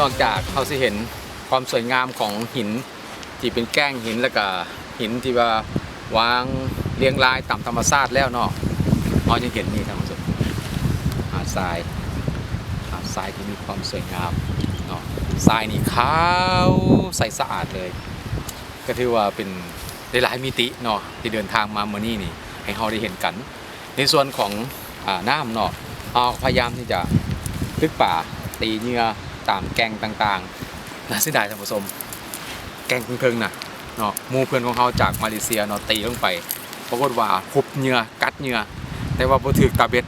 นอกจากเขาสิเห็นความสวยงามของหินที่เป็นแก้งหินแล้วก็หินที่ว่าวางเรียงรายตามธรรมชาติแล้วเนาะเราจะเห็นนี่ท่านผู้ชมหาดทรายหาดทรายที่มีความสวยงามเนาะทรายนี่ขาวใสสะอาดเลย ก็ถือว่าเป็นหลายมิติเนาะที่เดินทางมาเมื่อนี้นี่ ให้เราได้เห็นกัน ในส่วนของอน้ำเนาะเราพยายามที่จะลึกป่าตีเหงื่อ ตามแกงต่างๆน่าเสียดายท่านผู้ชมแกงเพิ่งๆน่ะเนาะมูเพื่อนของเขาจากมาเลเซียเนาะตีลงไปปรากฏว่าพบเหงื่อกัดเหงื่อแต่ว่าบ่ถึกตาเบ็ด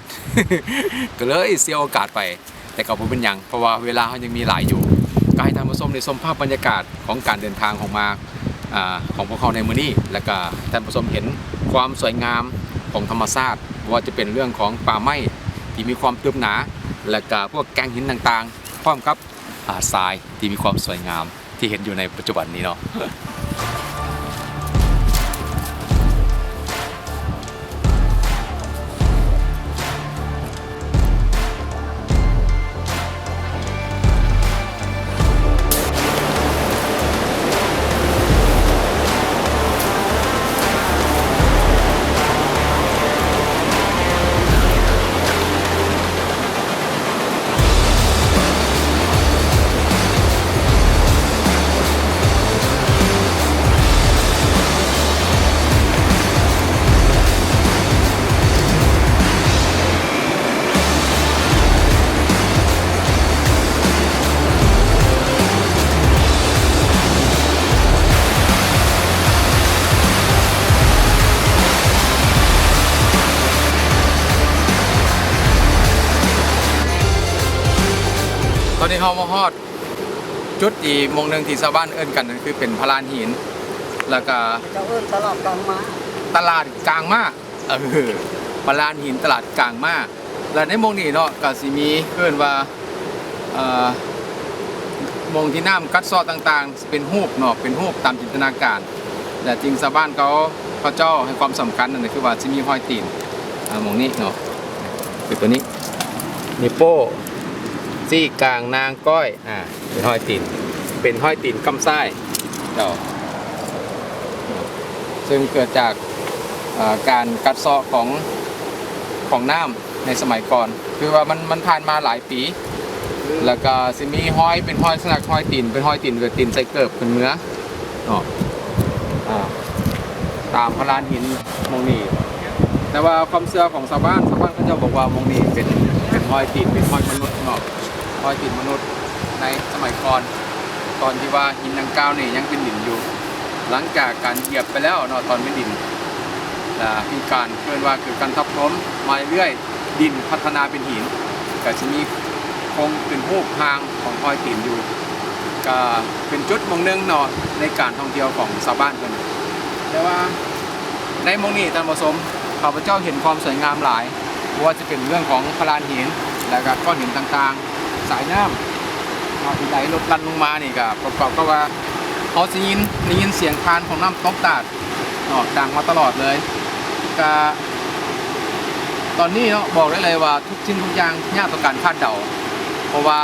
ก็เลยเสียโอกาสไป แต่ก็บ่เป็นหยังเพราะว่าเวลาเขายังมีหลายอยู่ก็ให้ท่านผู้ชมได้ชมภาพบรรยากาศของการเดินทางของมาอ่าของพวกเขาในมือนี้แล้วก็ท่านผู้ชมเห็นความสวยงามของธรรมชาติว่าจะเป็นเรื่องของป่าไม้ที่มีความตึบหนา และก็พวกแกงหินต่างๆพร้อมกับ อ่าทรายที่มีความสวยงามที่เห็นอยู่ในปัจจุบันนี้เนาะ นนี้เขามาฮอด จุดอีกหมองหนึ่งที่ชาวบ้านเอิ้นกันนั่นคือเป็นพลานหิน แล้วก็เจ้าเอิ้นตลอดกลางมาตลาดกลางมากเออพลานหินตลาดกลางมากและในหมองนี้เนาะก็สิมีเอิ้นว่าเอ่อหมองที่น้ำกัดเซอต่างๆสิเป็นรูปเนาะเป็นรูปตามจินตนาการ แต่จริงชาวบ้านเขาเขาเจ้าให้ความสำคัญนั่นก็คือว่าสิมีห้อยตีนอ่าหมองนี้เนาะคือตัวนี้นิโป้ ซี่กลางนางก้อย อ่า เป็นห้อยตีน เป็นห้อยตีนกำไส้เจ้าซึ่งเกิดจากอ่าการกัดเซาะของของน้ำในสมัยก่อน คือว่ามันมันผ่านมาหลายปี แล้วก็สิมีห้อยเป็นห้อยสนักห้อยตีนเป็นห้อยตีนเกิดตีนใส่เกิบขึ้นเนื้ออ๋ออ่าตามพระลานหินมองนี้แต่ว่าความเชื่อของชาวบ้านชาวบ้านเขาจะบอกว่ามองนี้เป็นเป็นห้อยตีนเป็นห้อยมนุษย์เนาะ รอยติดมนุษย์ในสมัยก่อน ตอนที่ว่าหินดังกล่าวนี่ยังเป็นดินอยู่ หลังจากการเหยียบไปแล้วเนาะตอนเป็นดินอ่ามีการเคลื่อนว่าคือการทับถมมาเรื่อยดินพัฒนาเป็นหินก็จะมีคงเป็นรูปทางของรอยติดอยู่ก็เป็นจุดมองหนึงเนาะในการท่องเที่ยวของชาวบ้านเพิ่นแต่ว่าในมองนี้ท่านผู้ชมข้าพเจ้าเห็นความสวยงามหลายเพราะว่าจะเป็นเรื่องของพลานหิน แล้วก็ก้อนหินต่างๆ สายน้ำอาที่ไหลลดลันลงมานี่ก็ประกอบกับว่าเขาจะยินได้ยินเสียงคานของน้ำตกตาดเนาะดังมาตลอดเลยก็ตอนนี้เนาะบอกได้เลยว่าทุกชิ้นทุกอย่างยากต่อการคาดเดา เพราะว่า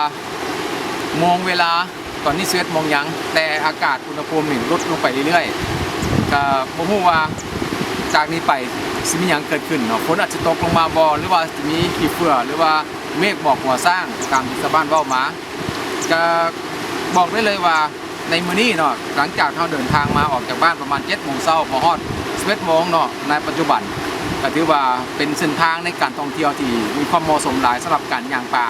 มองเวลาตอนนี้เซตมองยัง แต่อากาศอุณหภูมินี่ลดลงไปเรื่อยๆก็บ่ฮู้ว่าจากนี้ไปสิมีหยังเกิดขึ้นเนาะฝนอาจจะตกลงมาบ่หรือว่าจะมีขี้เฟื่อหรือว่า เมฆบอกหัวสร้างตามที่ชาวบ้านเว้ามาก็บอกได้เลยว่าในมื้อนี้เนาะหลังจากเราเดินทางมาออกจากบ้านประมาณ7โมงเช้ามาฮอด11โมงเนาะในปัจจุบันก็ถือว่าเป็นเส้นทางในการท่องเที่ยวที่มีความเหมาะสมหลายสำหรับการย่างป่า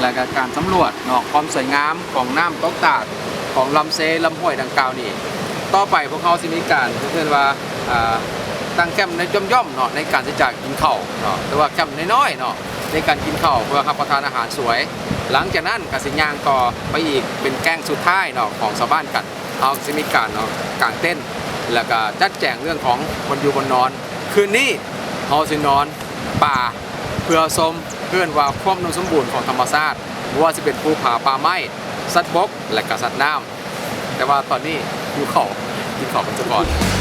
และก็การสำรวจเนาะความสวยงามของน้ำตกตาดของลำเซลำห้วยดังกล่าวนี่ต่อไปพวกเขาสิมีการเพื่อนว่าอ่าตั้งแคมป์ในย่อมๆเนาะในการที่จะกินข้าวเนาะหรือว่าแคมป์น้อยๆเนาะ ในการกินข้าวเพื่อรับประทานอาหารสวย หลังจากนั้นกสิย่างต่อไปอีกเป็นแกงสุดท้ายเนาะของชาวบ้านกันเอาสิมีการเนาะกางเต้น แล้วก็จัดแจงเรื่องของคนอยู่บนนอน คืนนี้เขาสินอน ป่าเพื่อชมเพื่อนว่าความอุสมบูรณ์ของธรรมชาติว่าจะเป็นภูผาป่าไม้สัตว์บกและก็สัตว์น้ำแต่ว่าตอนนี้อยู่เขาอยู่เขาเป็นจุก่อน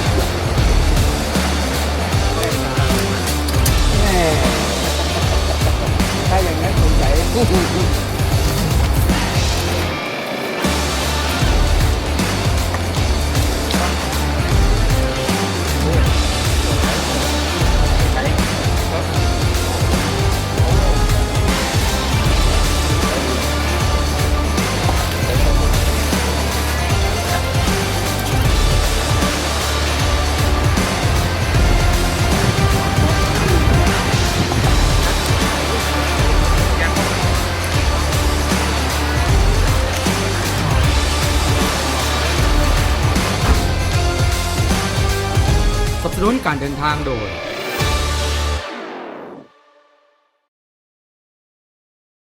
นุนการเดินทางโดย